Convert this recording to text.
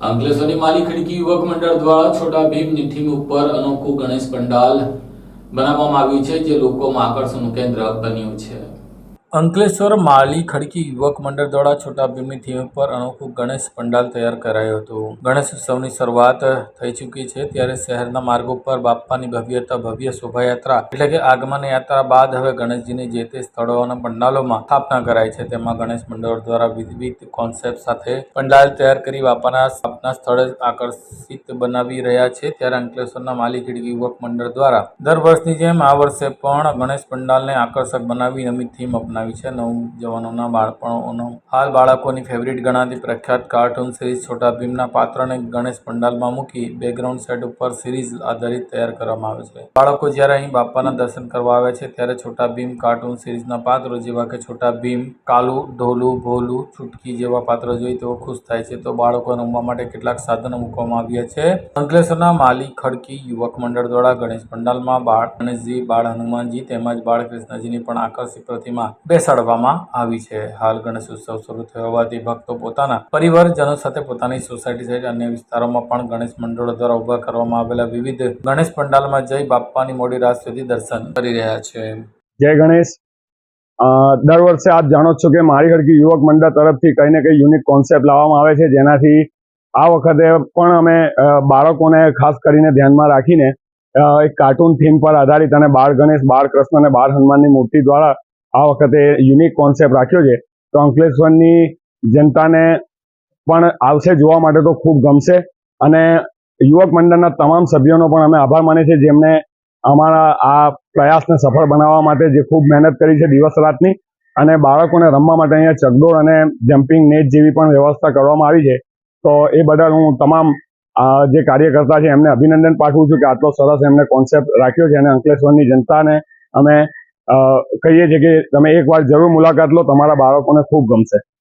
અંકલેશ્વરની માલી ખડકી યુવક મંડળ દ્વારા છોટા ભીમની થીમ ઉપર અનોખું ગણેશ પંડાલ બનાવવામાં આવ્યું છે, જે લોકોમાં આકર્ષણનું કેન્દ્ર બન્યું છે. અંકલેશ્વર માલી ખડકી યુવક મંડળ દ્વારા છોટા ભીમની થીમ પર અનોખો ગણેશ પંડાલ તૈયાર કરાયું હતું. ગણેશ ઉત્સવની શરૂઆત થઈ ચૂકી છે ત્યારે શહેરના માર્ગો પર બાપ્પાની ભવ્યતા ભવ્ય શોભાયાત્રા એટલે કે આગમન યાત્રા બાદ હવે ગણેશજીની જે તે સ્થળો અને પંડાલોમાં સ્થાપના કરાય છે તેમાં ગણેશ મંડળ દ્વારા વિવિધ કોન્સેપ્ટ સાથે પંડાલ તૈયાર કરી બાપાના સ્થાપના સ્થળે આકર્ષિત બનાવી રહ્યા છે. ત્યારે અંકલેશ્વરના માલી ખડકી યુવક મંડળ દ્વારા દર વર્ષની જેમ આ વર્ષે પણ ગણેશ પંડાલને આકર્ષક બનાવી નવી થીમ અપનાવી છે. નવજવાનોના બાળપણોનો હાલ બાળકોની ફેવરિટ ગણાતી પ્રખ્યાત કાર્ટૂન સિરીઝ છોટા ભીમના પાત્રને ગણેશ પંડાલમાં મૂકી બેકગ્રાઉન્ડ સેટ ઉપર સિરીઝ આધારિત તૈયાર કરવામાં આવે છે. બાળકો જ્યારે અહીં બાપાના દર્શન કરવા આવે છે ત્યારે છોટા ભીમ કાર્ટૂન સિરીઝના પાત્રો જેવા કે છોટા ભીમ, કાલુ, ઢોલુ, ભોલુ ચુટકી જેવા પાત્રો જોઈ તેઓ ખુશ થાય છે. તો બાળકો રમવા માટે કેટલાક સાધનો મૂકવામાં આવ્યા છે. અંકલેશ્વરના માલી ખડકી યુવક મંડળ દ્વારા ગણેશ પંડાલમાં બાળ ગણેશજી બાળ હનુમાનજી તેમજ બાળ કૃષ્ણજીની પણ આકર્ષિત પ્રતિમા બેસાડવામાં આવી છે. હાલ ગણેશ ઉત્સવ શરૂ થયો હોવાથી ભક્તો પોતાના પરિવારજનો સાથે પોતાની સોસાયટી સહિત અન્ય વિસ્તારોમાં પણ ગણેશ મંડળો દ્વારા ઊભા કરવામાં આવેલા વિવિધ ગણેશ પંડાલમાં જઈ બાપ્પાની મોડી રાત સુધી દર્શન કરી રહ્યા છે. જય ગણેશ. દર વર્ષે આપ જાણો છો કે મારી હડકી યુવક મંડળ તરફથી કંઈ ને કંઈ યુનિક કોન્સેપ્ટ લાવવામાં આવે છે, જેનાથી આ વખતે પણ અમે બાળકોને ખાસ કરીને ધ્યાનમાં રાખીને એક કાર્ટૂન થીમ પર આધારિત અને બાળ ગણેશ, બાળ કૃષ્ણ અને બાળ હનુમાનની મૂર્તિ દ્વારા આ વખતે યુનિક કોન્સેપ્ટ રાખ્યો છે. તો અંકલેશ્વરની જનતાને પણ આવશે, જોવા માટે તો ખૂબ ગમશે. અને યુવક મંડળના તમામ સભ્યોનો પણ અમે આભાર માનીએ છીએ જેમણે અમારા આ પ્રયાસને સફળ બનાવવા માટે જે ખૂબ મહેનત કરી છે દિવસ રાતની. અને બાળકોને રમવા માટે અહીંયા ચકડોળ અને જમ્પિંગ નેટ જેવી પણ વ્યવસ્થા કરવામાં આવી છે. તો એ બદલ હું તમામ જે કાર્યકર્તા છે એમને અભિનંદન પાઠવું છું કે આટલો સરસ એમને કોન્સેપ્ટ રાખ્યો છે અને અંકલેશ્વરની જનતાને અમે કહીએ છીએ કે તમે એકવાર જરૂર મુલાકાત લો તમારા બાળકોને ખૂબ ગમશે.